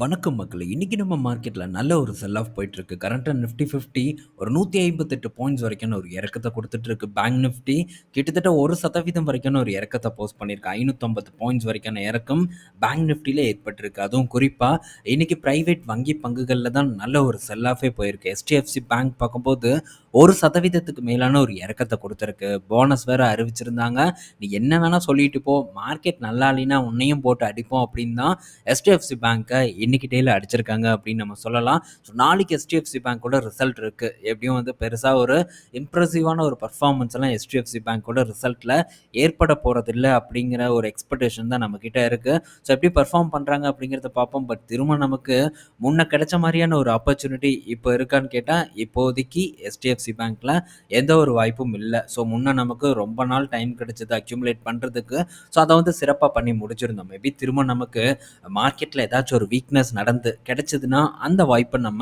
வணக்கம் மக்களை இன்றைக்கி நம்ம மார்க்கெட்டில் நல்ல ஒரு செல் ஆஃப் போயிட்டுருக்கு. கரண்ட்டாக நிஃப்டி 50 ஒரு 158 பாயிண்ட்ஸ் வரைக்கும் ஒரு இறக்கத்தை கொடுத்துட்ருக்கு பேங்க் நிஃப்டி கிட்டத்தட்ட ஒரு சதவீதம் வரைக்கும் ஒரு இறக்கத்தை போஸ்ட் பண்ணியிருக்கு. 550 பாயிண்ட்ஸ் வரைக்கான இறக்கம் பேங்க் நிஃப்டியில் ஏற்பட்டிருக்கு. அதுவும் குறிப்பாக இன்றைக்கி ப்ரைவேட் வங்கி பங்குகளில் தான் நல்ல ஒரு செல் ஆஃபே போயிருக்கு. எஸ்டிஎஃப்சி பேங்க் பார்க்கும்போது ஒரு சதவீதத்துக்கு மேலான ஒரு இறக்கத்தை கொடுத்துருக்கு போனஸ் வேற அறிவிச்சிருந்தாங்க. "நீ என்ன வேணா சொல்லிட்டு போ. மார்க்கெட் நல்லா இல்லைன்னா உன்னையும் போட்டு அடிப்போம்" அப்படின்னு தான் எஸ்டிஎஃப்சி பேங்க்கை இன்னைக்கு டேல அடிச்சிருக்காங்க அப்படின்னு நம்ம சொல்லலாம். ஸோ நாளைக்கு ஹெச்டிஎஃப்சி பேங்க் கூட ரிசல்ட் இருக்கு. எப்படியும் வந்து பெருசா ஒரு இம்ப்ரெசிவான ஒரு பர்ஃபார்மன்ஸ் எல்லாம் பேங்க் கூட ரிசல்ட்ல ஏற்பட போகிறதில்ல அப்படிங்கிற ஒரு எக்ஸ்பெக்டேஷன் தான் நம்மக்கிட்ட இருக்கு. ஸோ எப்படி பர்ஃபார்ம் பண்றாங்க அப்படிங்கிறத பார்ப்போம். பட் திரும்ப நமக்கு முன்ன கிடைச்ச மாதிரியான ஒரு ஆப்பர்ச்சுனிட்டி இப்போ இருக்கான்னு கேட்டால் இப்போதைக்கு ஹெச்டிஎஃப்சி பேங்க்ல எந்த ஒரு வாய்ப்பும் இல்ல. ஸோ முன்ன நமக்கு ரொம்ப நாள் டைம் கிடைச்சது அக்யூமுலேட் பண்றதுக்கு. ஸோ அதை வந்து சிறப்பா பண்ணி முடிச்சிருந்தோம். மேபி திரும்ப நமக்கு மார்க்கெட்ல ஏதாச்சும் ஒரு வீக்னஸ் நடந்து கிடைச்சதுன்னா, அந்த வாய்ப்ப நம்ம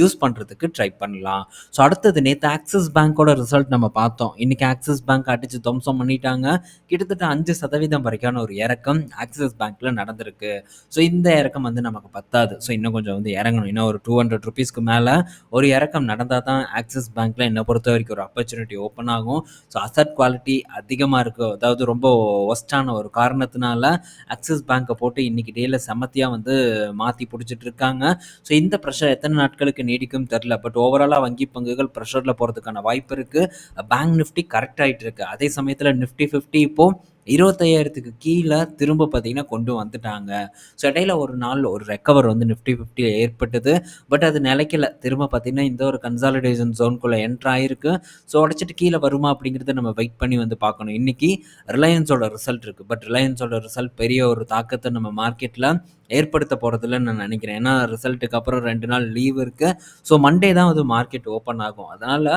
யூஸ் பண்றதுக்கு ட்ரை பண்ணலாம். ஸோ அடுத்தது நேத்து ஆக்சிஸ் பேங்க்கோட ரிசல்ட் நம்ம பார்த்தோம். இன்னைக்கு ஆக்சிஸ் பேங்க் அடித்து துவம்சம் பண்ணிட்டாங்க. கிட்டத்தட்ட அஞ்சு சதவீதம் வரைக்கான ஒரு இறக்கம் ஆக்சிஸ் பேங்க்ல நடந்திருக்கு. ஸோ இந்த இறக்கம் வந்து நமக்கு பத்தாது. ஸோ இன்னும் கொஞ்சம் வந்து இறங்கணும். இன்னும் ஒரு ₹200க்கு மேல ஒரு இறக்கம் நடந்தா தான் ஆக்சிஸ் என்னை பொறுத்த வரைக்கும் ஒரு ஆப்பர்ச்சுனிட்டி ஓப்பன் ஆகும். ஸோ அசட் குவாலிட்டி அதிகமாக இருக்கு. அதாவது ரொம்ப ஒஸ்டான ஒரு காரணத்தினால ஆக்சிஸ் பேங்க்கை போட்டு இன்றைக்கி டேல செமத்தியாக வந்து மாற்றி பிடிச்சிட்டு இருக்காங்க. ஸோ இந்த ப்ரெஷர் எத்தனை நாட்களுக்கு நீடிக்கும்னு தெரில பட் ஓவராலாக வங்கி பங்குகள் ப்ரெஷரில் போகிறதுக்கான வாய்ப்பு இருக்குது பேங்க் நிஃப்டி கரெக்ட் ஆகிட்டு இருக்கு. அதே சமயத்தில் நிஃப்டி ஃபிஃப்டி இப்போது இருபத்தையாயிரத்துக்கு கீழே திரும்ப பார்த்தீங்கன்னா கொண்டு வந்துட்டாங்க. ஸோ இடையில ஒரு நாள் ஒரு ரெக்கவர் வந்து நிஃப்டி 50ல ஏற்பட்டது. பட் அது நிலைக்கல. திரும்ப பார்த்தீங்கன்னா இந்த ஒரு கன்சாலிடேஷன் ஜோன்குள்ளே என்ட்ரு ஆயிருக்கு. ஸோ உடைச்சிட்டு கீழே வருமா அப்படிங்கிறத நம்ம வெயிட் பண்ணி வந்து பார்க்கணும். இன்னைக்கு ரிலையன்ஸோட ரிசல்ட் இருக்குது பட் ரிலையன்ஸோட ரிசல்ட் பெரிய ஒரு தாக்கத்தை நம்ம மார்க்கெட்டில் ஏற்படுத்த போறதில்லன்னு நான் நினைக்கிறேன். ஏன்னா ரிசல்ட்டுக்கு அப்புறம் ரெண்டு நாள் லீவ் இருக்குது ஸோ மண்டே தான் வந்து மார்க்கெட் ஓப்பன் ஆகும். அதனால்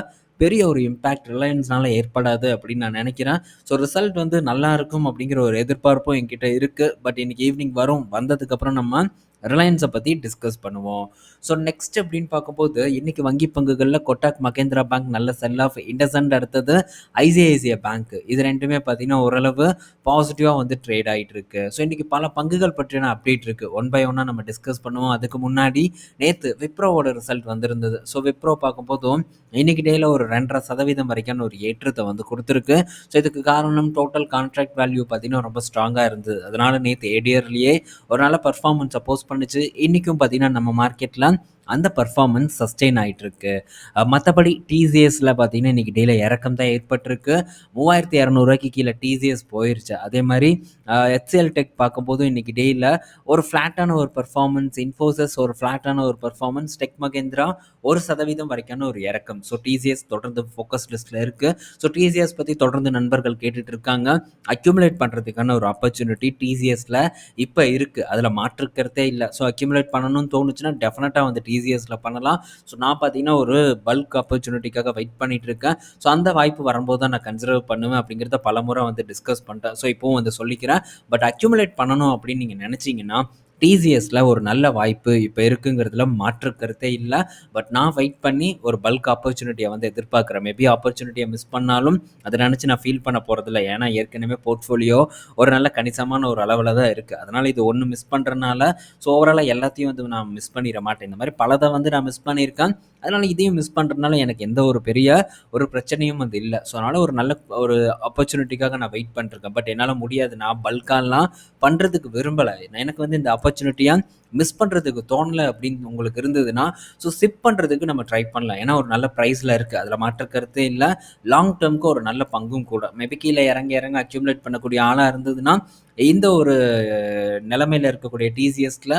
பெரிய ஒரு இம்பேக்ட் ரிலையன்ஸ்னால ஏற்படாது அப்படின்னு நான் நினைக்கிறேன். ஸோ ரிசல்ட் வந்து நல்லா இருக்கும் அப்படிங்கிற ஒரு எதிர்பார்ப்பும் என்கிட்ட இருக்குது பட் இன்னைக்கு ஈவினிங் வரும். வந்ததுக்கப்புறம் நம்ம ரிலையன்ஸை பற்றி டிஸ்கஸ் பண்ணுவோம். ஸோ நெக்ஸ்ட் அப்படின்னு பார்க்கும்போது இன்னைக்கு வங்கி பங்குகளில் கொட்டாக் மகேந்திரா பேங்க் நல்ல செல் ஆஃப். இண்டசன்ட் அடுத்தது ஐசிஐசிஐ பேங்க். இது ரெண்டுமே பார்த்தீங்கன்னா ஓரளவு பாசிட்டிவாக வந்து ட்ரேட் ஆகிட்டு இருக்கு. ஸோ இன்னைக்கு பல பங்குகள் பற்றின அப்டேட் இருக்கு. ஒன் பை ஒன்னாக நம்ம டிஸ்கஸ் பண்ணுவோம். அதுக்கு முன்னாடி நேற்று விப்ரோவோட ரிசல்ட் வந்திருந்தது. ஸோ விப்ரோ பார்க்கும்போதும் இன்னைக்கு டேயில் ஒரு ரெண்டரை சதவீதம் வரைக்கும் ஒரு ஏற்றத்தை வந்து கொடுத்துருக்கு ஸோ இதுக்கு காரணம் டோட்டல் கான்ட்ராக்ட் வேல்யூ பார்த்தீங்கன்னா ரொம்ப ஸ்ட்ராங்காக இருந்தது. அதனால நேற்று ஏடியர்லேயே ஒரு நல்ல பர்ஃபார்மன்ஸை போஸ்ட் பண்ணுச்சு. இன்னைக்கும் பார்த்தீங்கன்னா நம்ம மார்க்கெட்ல அந்த பர்ஃபார்மன்ஸ் சஸ்டெயின் ஆயிட்டு இருக்கு. அ டிசிஎஸ்ல பார்த்தீங்கன்னா இன்னைக்கு டேல இறக்கம் தான் ஏற்பட்டிருக்கு. மூவாயிரத்தி இரநூறுவாய்க்கு கீழே டிசிஎஸ் போயிருச்சு. அதே மாதிரி அ எச்சிஎல் டெக் பார்க்கும்போது இன்னைக்கு டேல ஒரு ஃப்ளாட்டான ஒரு பர்ஃபார்மன்ஸ் இன்ஃபோசஸ் ஒரு ஃப்ளாட்டான ஒரு பர்ஃபார்மன்ஸ் டெக் மகேந்திரா ஒரு சதவீதம் வரைக்கான ஒரு இறக்கம். ஸோ டிசிஎஸ் தொடர்ந்து ஃபோக்கஸ் லிஸ்ட்ல இருக்கு. ஸோ டிசிஎஸ் பற்றி தொடர்ந்து நண்பர்கள் கேட்டுட்டு இருக்காங்க. அக்யூமுலேட் பண்றதுக்கான ஒரு ஆப்பர்ச்சுனிட்டி டிசிஎஸ்ல இப்போ இருக்கு. அதில் மாற்று கருத்தே ஸோ அக்யூமுலேட் பண்ணணும்னு தோணுச்சுன்னா டெஃபினட்டாக வந்து டிசிஎஸ்ல பண்ணலாம். ஸோ நான் பார்த்தீங்கன்னா ஒரு பல்க் ஆப்பர்ச்சுனிட்டிக்காக வெயிட் பண்ணிட்டு இருக்கேன். ஸோ அந்த வாய்ப்பு வரும்போது தான் நான் கன்சிடர் பண்ணுவேன் அப்படிங்கிறத பலமுறை வந்து டிஸ்கஸ் பண்ணிட்டேன். ஸோ இப்போவும் வந்து சொல்லிக்கிறேன். பட் அக்யூமுலேட் பண்ணணும் அப்படின்னு நீங்கள் நினச்சிங்கன்னா டிசிஎஸ்ல ஒரு நல்ல வாய்ப்பு இப்போ இருக்குங்கிறதுல மாற்று கருத்தே இல்லை. பட் நான் வெயிட் பண்ணி ஒரு பல்க் ஆப்பர்ச்சுனிட்டியை வந்து எதிர்பார்க்குறேன். மேபி ஆப்பர்ச்சுனிட்டியை மிஸ் பண்ணாலும் அதை நினச்சி நான் ஃபீல் பண்ண போகிறதில்ல ஏன்னா ஏற்கனவே போர்ட்ஃபோலியோ ஒரு நல்ல கணிசமான ஒரு அளவில் தான் இருக்குது அதனால் இது ஒன்று மிஸ் பண்ணுறனால ஸோ ஓவராலாக எல்லாத்தையும் வந்து நான் மிஸ் பண்ணிட மாட்டேன். இந்த மாதிரி பலதை வந்து நான் மிஸ் பண்ணியிருக்கேன். அதனால் இதையும் மிஸ் பண்ணுறதுனால எனக்கு எந்த ஒரு பெரிய ஒரு பிரச்சனையும் வந்து இல்லை. ஸோ அதனால் ஒரு நல்ல ஒரு ஆப்பர்ச்சுனிட்டிக்காக நான் வெயிட் பண்ணிருக்கேன். பட் என்னால் முடியாது. நான் பல்காலாம் பண்ணுறதுக்கு விரும்பலை. எனக்கு வந்து இந்த ஆப்பர்ச்சுனிட்டிய மிஸ் பண்ணுறதுக்கு தோணலை அப்படின்னு உங்களுக்கு இருந்ததுன்னா, ஸோ சிப் பண்ணுறதுக்கு நம்ம ட்ரை பண்ணலாம். ஏன்னா ஒரு நல்ல ப்ரைஸில் இருக்குது அதில் மாற்று கருத்தே இல்லை லாங் டெர்ம்க்கு ஒரு நல்ல பங்கும் கூட. மேபி கீழே இறங்க இறங்க அக்யூமுலேட் பண்ணக்கூடிய ஆளாக இருந்ததுன்னா, இந்த ஒரு நிலைமையில் இருக்கக்கூடிய டிசிஎஸ்ல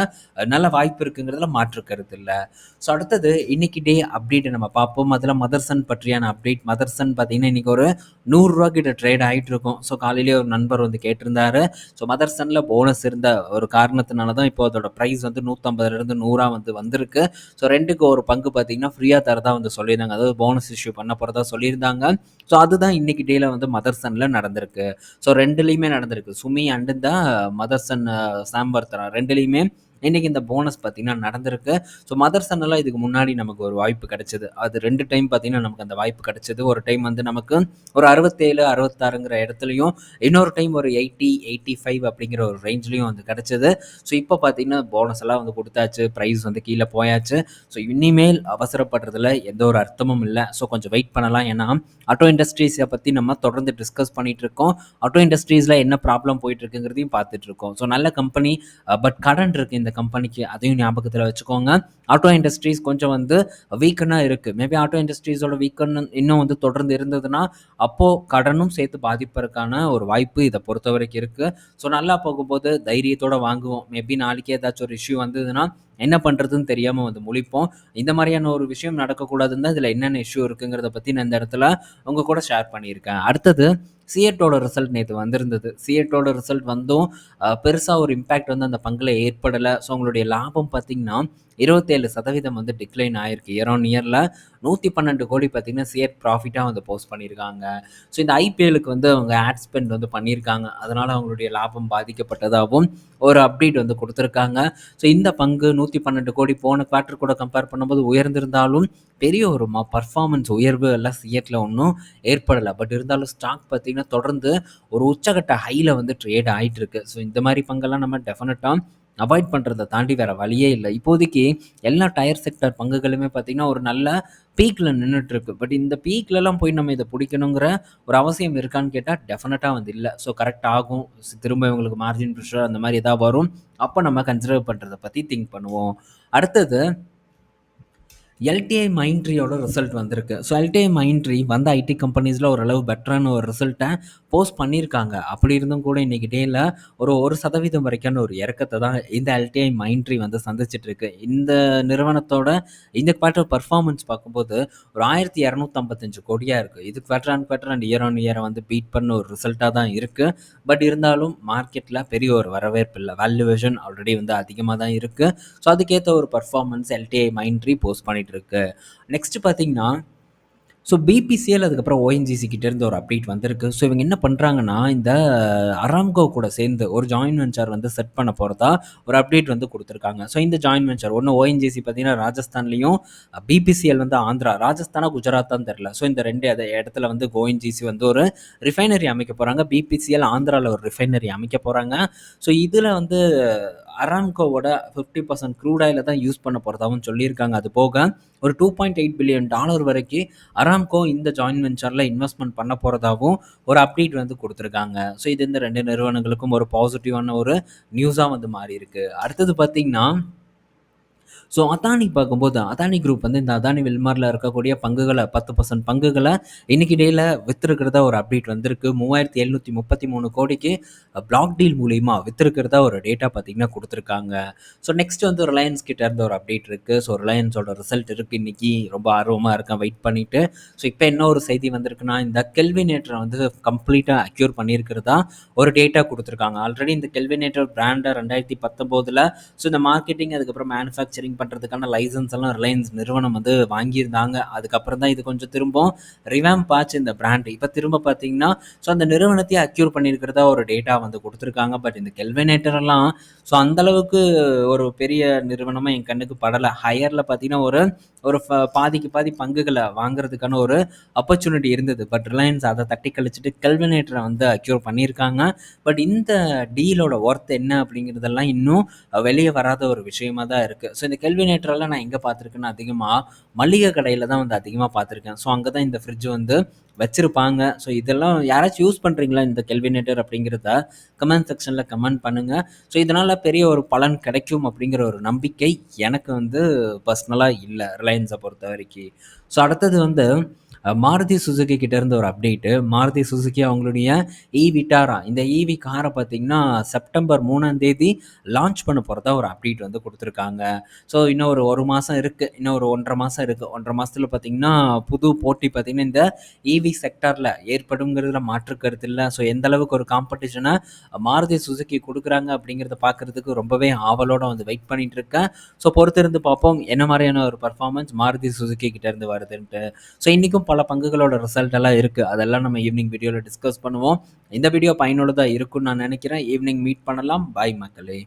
நல்ல வாய்ப்பு இருக்குங்கிறதுல மாற்று கருத்து இல்லை ஸோ அடுத்தது இன்னைக்கு டே அப்டேட்டை நம்ம பார்ப்போம். அதில் மதர்சன் பற்றியான அப்டேட். மதர்சன் பார்த்தீங்கன்னா இன்னைக்கு ஒரு நூறுரூவா கிட்ட ட்ரேட் ஆகிட்டு இருக்கும். ஸோ காலையிலேயே ஒரு நண்பர் வந்து கேட்டிருந்தாரு. ஸோ மதர்சனில் போனஸ் இருந்த ஒரு காரணத்தினால தான் இப்போ அதோட ப்ரைஸ் வந்து 150லிருந்து 100ஆ வந்து வந்திருக்கு. ஸோ ரெண்டுக்கு ஒரு பங்கு பார்த்தீங்கன்னா ஃப்ரீயா தரதா வந்து சொல்லியிருந்தாங்க. அதாவது போனஸ் இஷ்யூ பண்ண போகிறதா சொல்லியிருந்தாங்க. ஸோ அதுதான் இன்னைக்கு டேல வந்து மதர்சனில் நடந்திருக்கு. ஸோ ரெண்டுலேயுமே நடந்திருக்கு. சுமி அண்டு தான் மதர்சன் சாம் வர்த்ரா 2லயுமே இன்றைக்கி இந்த போனஸ் பார்த்திங்கன்னா நடந்திருக்கு. ஸோ மதர் சன்னெல்லாம் இதுக்கு முன்னாடி நமக்கு ஒரு வாய்ப்பு கிடைச்சது. அது ரெண்டு டைம் பார்த்திங்கன்னா நமக்கு அந்த வாய்ப்பு கிடைச்சது. ஒரு டைம் வந்து நமக்கு ஒரு அறுபத்தேழு அறுபத்தாறுங்கிற இடத்துலையும் இன்னொரு டைம் ஒரு எயிட்டி எயிட்டி ஃபைவ் அப்படிங்கிற ஒரு ரேஞ்ச்லேயும் வந்து கிடச்சிது. ஸோ இப்போ பார்த்தீங்கன்னா போனஸ் எல்லாம் வந்து கொடுத்தாச்சு. ப்ரைஸ் வந்து கீழே போயாச்சு. ஸோ இனிமேல் அவசரப்படுறதுல எந்த ஒரு அர்த்தமும் இல்லை. ஸோ கொஞ்சம் வெயிட் பண்ணலாம். ஏன்னா ஆட்டோ இண்டஸ்ட்ரீஸை பற்றி நம்ம தொடர்ந்து டிஸ்கஸ் பண்ணிகிட்டு இருக்கோம். ஆட்டோ இண்டஸ்ட்ரீஸில் என்ன ப்ராப்ளம் போயிட்டு இருக்குங்கிறதையும் பார்த்துட்டு இருக்கோம். ஸோ நல்ல கம்பெனி பட் கடன் இருக்குது இந்த கம்பெனிக்கு அதையும் ஞாபகத்தில் வச்சுக்கோங்க. ஆட்டோ இண்டஸ்ட்ரீஸ் கொஞ்சம் வந்து வீக்கனாக இருக்குது மேபி ஆட்டோ இண்டஸ்ட்ரீஸோட வீக்கன் இன்னும் வந்து தொடர்ந்து இருந்ததுன்னா அப்போது கடனும் சேர்த்து பாதிப்பதற்கான ஒரு வாய்ப்பு இதை பொறுத்த வரைக்கும் இருக்குது ஸோ நல்லா போகும்போது தைரியத்தோடு வாங்குவோம். மேபி நாளைக்கே ஏதாச்சும் ஒரு இஷ்யூ வந்ததுன்னா என்ன பண்ணுறதுன்னு தெரியாமல் வந்து முழிப்போம். இந்த மாதிரியான ஒரு விஷயம் நடக்கக்கூடாதுன்னு தான் இதில் என்னென்ன இஷ்யூ இருக்குங்கிறத பற்றி நான் இந்த இடத்துல உங்கள் கூட ஷேர் பண்ணியிருக்கேன். அடுத்தது சிஎட்டோட ரிசல்ட் நேற்று வந்திருந்தது. சிஎட்டோட ரிசல்ட் வந்தும் பெருசாக ஒரு இம்பேக்ட் வந்து அந்த பங்கில் ஏற்படலை. ஸோ உங்களுடைய லாபம் பார்த்திங்கன்னா இருபத்தேழு சதவீதம் வந்து டிக்ளைன் ஆயிருக்கு. இயர் ஆன் இயரில் நூற்றி பன்னெண்டு கோடி பார்த்திங்கன்னா சிஎட் ப்ராஃபிட்டாக வந்து போஸ்ட் பண்ணியிருக்காங்க. ஸோ இந்த ஐபிஎலுக்கு வந்து அவங்க ஆட் ஸ்பெண்ட் வந்து பண்ணியிருக்காங்க. அதனால் அவங்களுடைய லாபம் பாதிக்கப்பட்டதாகவும் ஒரு அப்டேட் வந்து கொடுத்துருக்காங்க. ஸோ இந்த பங்கு நூற்றி பன்னெண்டு கோடி போன குவார்ட்டர் கூட கம்பேர் பண்ணும்போது உயர்ந்திருந்தாலும் பெரிய ஒரு மா பர்ஃபார்மன்ஸ் உயர்வு எல்லாம் சிஎட்டில் ஒன்றும் ஏற்படலை. பட் இருந்தாலும் ஸ்டாக் பார்த்திங்கன்னா தொடர்ந்து ஒரு உச்சகட்ட ஹையில் வந்து ட்ரேட் ஆகிட்டு இருக்கு ஸோ இந்த மாதிரி பங்கெல்லாம் நம்ம டெஃபினட்டாக அவாய்ட் பண்ணுறதை தாண்டி வேறு வழியே இல்லை. இப்போதைக்கு எல்லா டயர் செக்டர் பங்குகளுமே பார்த்திங்கன்னா ஒரு நல்ல பீக்கில் நின்றுட்டுருக்கு பட் இந்த பீக்லலாம் போய் நம்ம இதை பிடிக்கணுங்கிற ஒரு அவசியம் இருக்கான்னு கேட்டால் டெஃபினட்டாக வந்து இல்லை. ஸோ கரெக்ட் ஆகும். திரும்ப இவங்களுக்கு மார்ஜின் ப்ரெஷர் அந்த மாதிரி எதாவது வரும். அப்போ நம்ம கன்சிடர் பண்ணுறதை பற்றி திங்க் பண்ணுவோம். அடுத்தது எல்டிஐ மைண்ட்ரியோட ரிசல்ட் வந்திருக்கு. ஸோ எல்டிஐ மைண்ட்ரி வந்த ஐடி கம்பெனிஸில் ஓரளவு பெட்டரான ஒரு ரிசல்ட்டை போஸ்ட் பண்ணியிருக்காங்க. அப்படி இருந்தும் கூட இன்றைக்கி டேயில் ஒரு ஒரு சதவீதம் வரைக்கான ஒரு இறக்கத்தை தான் இந்த எல்டிஐ மைண்ட்ரி வந்து சந்திச்சிட்ருக்கு இந்த நிறுவனத்தோட இந்த குவார்ட்டர் பர்ஃபார்மன்ஸ் பார்க்கும்போது ஒரு ஆயிரத்தி இரநூத்தம்பத்தஞ்சு கோடியாக இருக்குது இது quarter and quarter and year on இயரை வந்து பீட் பண்ண ஒரு ரிசல்ட்டாக தான் இருக்குது பட் இருந்தாலும் மார்க்கெட்டில் பெரிய ஒரு வரவேற்பு இல்லை. வேல்யூவேஷன் ஆல்ரெடி வந்து அதிகமாக தான் இருக்குது ஸோ அதுக்கேற்ற ஒரு பர்ஃபார்மன்ஸ் எல்டிஐ மைண்ட்ரி போஸ்ட் பண்ணிட்டு இருக்கு நெக்ஸ்ட் பார்த்தீங்கன்னா ஸோ பிபிசிஎல் அதுக்கப்புறம் ஓஎன்ஜிசி கிட்டேருந்து ஒரு அப்டேட் வந்திருக்கு. ஸோ இவங்க என்ன பண்ணுறாங்கன்னா இந்த அராம்கோ கூட சேர்ந்து ஒரு ஜாயின் வெஞ்சர் வந்து செட் பண்ண போகிறதா ஒரு அப்டேட் வந்து கொடுத்துருக்காங்க. ஸோ இந்த ஜாயின் வெஞ்சர் ஒன்று ஓஎன்ஜிசி பார்த்தீங்கன்னா ராஜஸ்தான்லேயும் பிபிசிஎல் வந்து ஆந்திரா ராஜஸ்தானா குஜராத்தான் தெரில ஸோ இந்த ரெண்டு இடத்துல வந்து ஓஎன்ஜிசி வந்து ஒரு ரிஃபைனரி அமைக்க போகிறாங்க பிபிசிஎல் ஆந்திராவில் ஒரு ரிஃபைனரி அமைக்க போகிறாங்க ஸோ இதில் வந்து அராம்கோவோட ஃபிஃப்டி பர்சன்ட் க்ரூட் ஆயில் தான் யூஸ் பண்ண போகிறதாகவும் சொல்லியிருக்காங்க. அது போக ஒரு two point eight billion dollar வரைக்கும் அராம்கோ இந்த ஜாயின் வெஞ்சரில் இன்வெஸ்ட்மெண்ட் பண்ண போகிறதாகவும் ஒரு அப்டேட் வந்து கொடுத்துருக்காங்க. ஸோ இது இந்த ரெண்டு நிறுவனங்களுக்கும் ஒரு பாசிட்டிவான ஒரு நியூஸாக வந்து மாறி இருக்கு அடுத்தது பார்த்திங்கன்னா ஸோ அதானி பார்க்கும்போது அதானி குரூப் வந்து இந்த அதானி வெல்மாரில் இருக்கக்கூடிய பங்குகளை பத்து பர்சன்ட் பங்குகளை இன்னைக்கு டேயில் விற்றுருக்கிறதா ஒரு அப்டேட் வந்திருக்கு. மூவாயிரத்தி எழுநூற்றி முப்பத்தி மூணு கோடிக்கு பிளாக் டீல் மூலியமாக விற்றுருக்கிறதா ஒரு டேட்டா பார்த்திங்கன்னா கொடுத்துருக்காங்க. ஸோ நெக்ஸ்ட் வந்து ரிலையன்ஸ் கிட்ட இருந்த ஒரு அப்டேட் இருக்குது ஸோ ரிலையன்ஸோட ரிசல்ட் இருக்குது இன்றைக்கி ரொம்ப ஆர்வமாக இருக்கேன். வெயிட் பண்ணிவிட்டு ஸோ இப்போ என்ன ஒரு செய்தி வந்திருக்குன்னா இந்த கெல்வினேட்டரை வந்து கம்ப்ளீட்டாக அக்யூர் பண்ணியிருக்கிறதா ஒரு டேட்டா கொடுத்துருக்காங்க. ஆல்ரெடி இந்த கெல்வினேட்டர் பிராண்டை ரெண்டாயிரத்தி பத்தொம்போதில் ஸோ இந்த மார்க்கெட்டிங் அதுக்கப்புறம் மேனுஃபேக்சரிங் பண்ணுறதுக்கான லைசன்ஸ் எல்லாம் ரிலையன்ஸ் நிறுவனம் வந்து வாங்கியிருந்தாங்க. அதுக்கப்புறம் தான் இது கொஞ்சம் திரும்பவும் ரிவாம் பாச்சு இந்த பிராண்ட் இப்போ திரும்ப பார்த்தீங்கன்னா ஸோ அந்த நிறுவனத்தையே அக்யூர் பண்ணியிருக்கிறதா ஒரு டேட்டா வந்து கொடுத்துருக்காங்க. பட் இந்த கெல்வினேட்டரெல்லாம் ஸோ அந்தளவுக்கு ஒரு பெரிய நிறுவனமாக என் கண்ணுக்கு படலை. ஹையரில் பார்த்தீங்கன்னா ஒரு ஒரு பாதிக்கு பாதி பங்குகளை வாங்குறதுக்கான ஒரு ஆப்பர்ச்சுனிட்டி இருந்தது. பட் ரிலையன்ஸ் அதை தட்டி கழிச்சிட்டு கெல்வினேட்டரை வந்து அக்யூர் பண்ணியிருக்காங்க. பட் இந்த டீலோட ஒர்த் என்ன அப்படிங்கிறதெல்லாம் இன்னும் வெளியே வராத ஒரு விஷயமா தான் இருக்குது ஸோ இந்த கெல்வினேட்டரெல்லாம் நான் எங்கே பார்த்துருக்கேன்னா அதிகமாக மளிகை கடையில் தான் வந்து அதிகமாக பார்த்துருக்கேன். ஸோ அங்கே தான் இந்த ஃப்ரிட்ஜ் வந்து வச்சுருப்பாங்க. ஸோ இதெல்லாம் யாராச்சும் யூஸ் பண்ணுறீங்களா இந்த கெல்வினேட்டர் அப்படிங்கிறத கமெண்ட் செக்ஷனில் கமெண்ட் பண்ணுங்கள் ஸோ இதனால் பெரிய ஒரு பலன் கிடைக்கும் அப்படிங்கிற ஒரு நம்பிக்கை எனக்கு வந்து பர்சனலாக இல்லை ரிலையன்ஸை பொறுத்த வரைக்கும். ஸோ அடுத்தது வந்து மாருதி சுசுகி கிட்டேருந்து ஒரு அப்டேட்டு மாருதி சுசுகி அவங்களுடைய இ டாரா இந்த இவி காரை பார்த்திங்கன்னா செப்டம்பர் மூணாம் தேதி லான்ச் பண்ண போகிறதா ஒரு அப்டேட் வந்து கொடுத்துருக்காங்க. ஸோ இன்னும் ஒரு ஒரு மாதம் இருக்குது இன்னும் ஒரு ஒன்றரை மாதம் இருக்குது ஒன்றரை மாதத்தில் பார்த்திங்கன்னா புது போட்டி பார்த்திங்கன்னா இந்த ஈவி செக்டாரில் ஏற்படுங்கிறதுல மாற்று கருத்து இல்லை. ஸோ எந்த அளவுக்கு ஒரு காம்படிஷனை மாருதி சுசுகி கொடுக்குறாங்க அப்படிங்கிறத பார்க்குறதுக்கு ரொம்பவே ஆவலோடு வந்து வெயிட் பண்ணிகிட்டு இருக்கேன். ஸோ பொறுத்திருந்து பார்ப்போம். என்ன மாதிரியான ஒரு பர்ஃபார்மன்ஸ் மாருதி சுசுகி கிட்டேருந்து வருதுன்ட்டு. ஸோ இன்றைக்கும் பல பங்குகளோட ரிசல்ட் எல்லாம் இருக்குது அதெல்லாம் நம்ம ஈவினிங் வீடியோவில் டிஸ்கஸ் பண்ணுவோம். இந்த வீடியோ பயனுள்ளதாக இருக்கும்னு நான் நினைக்கிறேன். ஈவினிங் மீட் பண்ணலாம். பாய் மக்களே.